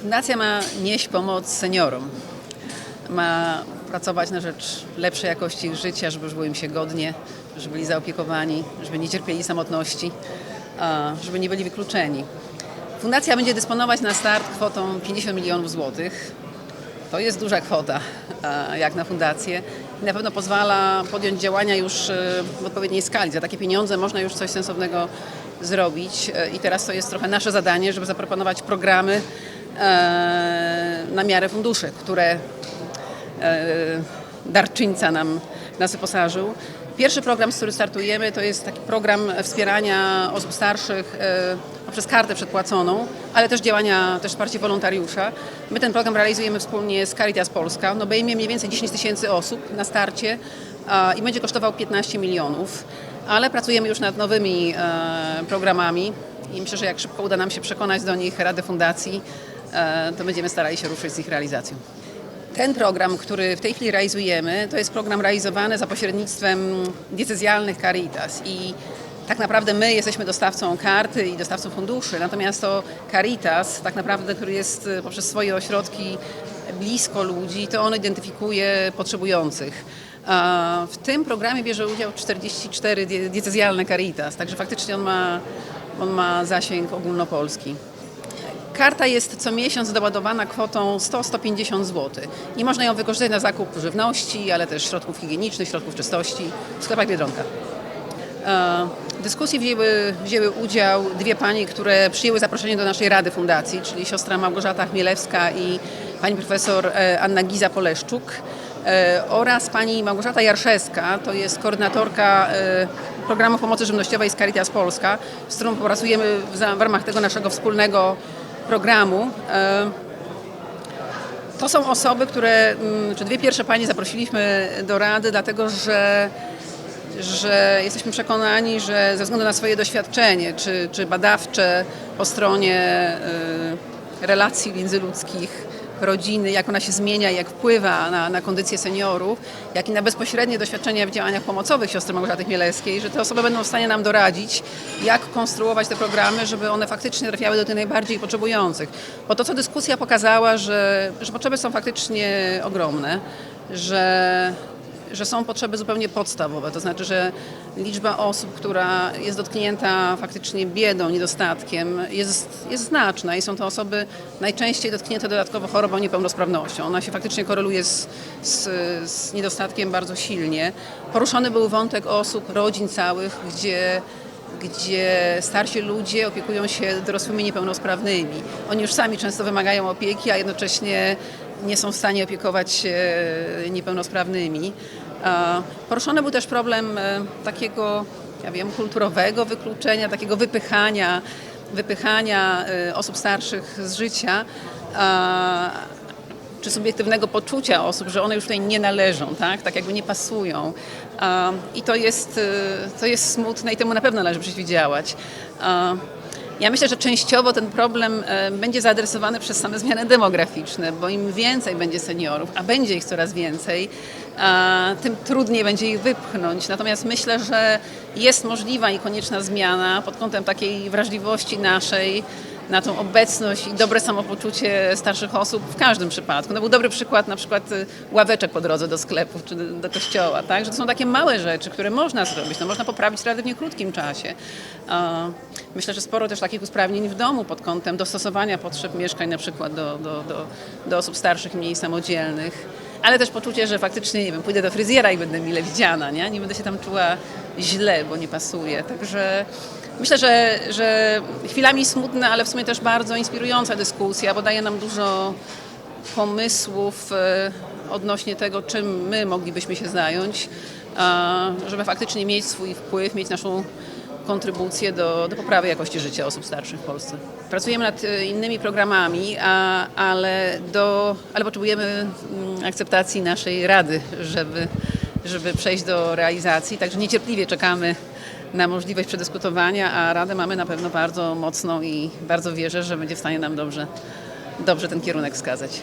Fundacja ma nieść pomoc seniorom. Ma pracować na rzecz lepszej jakości ich życia, żeby żyło im się godnie, żeby byli zaopiekowani, żeby nie cierpieli samotności, żeby nie byli wykluczeni. Fundacja będzie dysponować na start kwotą 50 milionów złotych. To jest duża kwota, jak na fundację. I na pewno pozwala podjąć działania już e, w odpowiedniej skali. Za takie pieniądze można już coś sensownego zrobić. E, I teraz to jest trochę nasze zadanie, żeby zaproponować programy na miarę funduszy, które e, darczyńca nam nas wyposażył. Pierwszy program, z którym startujemy, to jest taki program wspierania osób starszych e, poprzez kartę przedpłaconą, ale też działania, też wsparcie wolontariusza. My ten program realizujemy wspólnie z Caritas Polska. No, obejmie mniej więcej 10 tysięcy osób na starcie i będzie kosztował 15 milionów, ale pracujemy już nad nowymi e, programami i myślę, że jak szybko uda nam się przekonać do nich Radę Fundacji, e, to będziemy starali się ruszyć z ich realizacją. Ten program, który w tej chwili realizujemy, to jest program realizowany za pośrednictwem diecezjalnych Caritas i tak naprawdę my jesteśmy dostawcą karty i dostawcą funduszy, natomiast to Caritas, tak naprawdę, który jest y, poprzez swoje ośrodki blisko ludzi, to on identyfikuje potrzebujących. W tym programie bierze udział 44 die- diecezjalne Caritas, także faktycznie on ma, on ma zasięg ogólnopolski. Karta jest co miesiąc doładowana kwotą 100-150 zł i można ją wykorzystać na zakup żywności, ale też środków higienicznych, środków czystości. W sklepach Biedronka. E, W dyskusji wzięły, wzięły udział dwie panie, które przyjęły zaproszenie do naszej Rady Fundacji, czyli siostra Małgorzata Chmielewska i pani profesor e, Anna Giza-Poleszczuk e, oraz pani Małgorzata Jarszewska, to jest koordynatorka programu pomocy żywnościowej z Caritas Polska, z którą pracujemy w, za- w ramach tego naszego wspólnego programu. E, to są osoby, które, mm, czy dwie pierwsze panie zaprosiliśmy do Rady, dlatego że że jesteśmy przekonani, że ze względu na swoje doświadczenie, czy, czy badawcze po stronie y, relacji międzyludzkich, rodziny, jak ona się zmienia, jak wpływa na, na kondycję seniorów, jak i na bezpośrednie doświadczenia w działaniach pomocowych siostry Małgorzaty Chmielewskiej, że te osoby będą w stanie nam doradzić, jak konstruować te programy, żeby one faktycznie trafiały do tych najbardziej potrzebujących. Bo to, co dyskusja pokazała, że, że potrzeby są faktycznie ogromne, że że są potrzeby zupełnie podstawowe. To znaczy, że liczba osób, która jest dotknięta faktycznie biedą, niedostatkiem, jest, jest znaczna i są to osoby najczęściej dotknięte dodatkowo chorobą, niepełnosprawnością. Ona się faktycznie koreluje z, z, z niedostatkiem bardzo silnie. Poruszony był wątek osób, rodzin całych, gdzie gdzie starsi ludzie opiekują się dorosłymi niepełnosprawnymi. Oni już sami często wymagają opieki, a jednocześnie nie są w stanie opiekować się niepełnosprawnymi. A Poruszony był też problem e, takiego, ja wiem, kulturowego wykluczenia, takiego wypychania, wypychania e, osób starszych z życia. Czy subiektywnego poczucia osób, że one już tutaj nie należą, tak, tak jakby nie pasują. I to jest, to jest smutne i temu na pewno należy przeciwdziałać. Ja myślę, że częściowo ten problem e, będzie zaadresowany przez same zmiany demograficzne, bo im więcej będzie seniorów, a będzie ich coraz więcej, tym trudniej będzie ich wypchnąć. Natomiast myślę, że jest możliwa i konieczna zmiana pod kątem takiej wrażliwości naszej, na tą obecność i dobre samopoczucie starszych osób w każdym przypadku. No był dobry przykład na przykład y, ławeczek po drodze do sklepów czy do, kościoła, tak? że to są takie małe rzeczy, które można zrobić, no można poprawić relatywnie krótkim czasie. Myślę, że sporo też takich usprawnień w domu pod kątem dostosowania potrzeb mieszkań na przykład do, do, do, do osób starszych, mniej samodzielnych. Ale też poczucie, że faktycznie, nie wiem, pójdę do fryzjera i będę mile widziana, nie? Nie będę się tam czuła źle, bo nie pasuje. Także Myślę, że, że chwilami smutna, ale w sumie też bardzo inspirująca dyskusja, bo daje nam dużo pomysłów e, odnośnie tego, czym my moglibyśmy się zająć, żeby faktycznie mieć swój wpływ, mieć naszą kontrybucję do, do poprawy jakości życia osób starszych w Polsce. Pracujemy nad e, innymi programami, a, ale, do, ale potrzebujemy mm, akceptacji naszej Rady, żeby, żeby przejść do realizacji. Także niecierpliwie czekamy na możliwość przedyskutowania, a Radę mamy na pewno bardzo mocną i bardzo wierzę, że będzie w stanie nam dobrze, dobrze ten kierunek wskazać.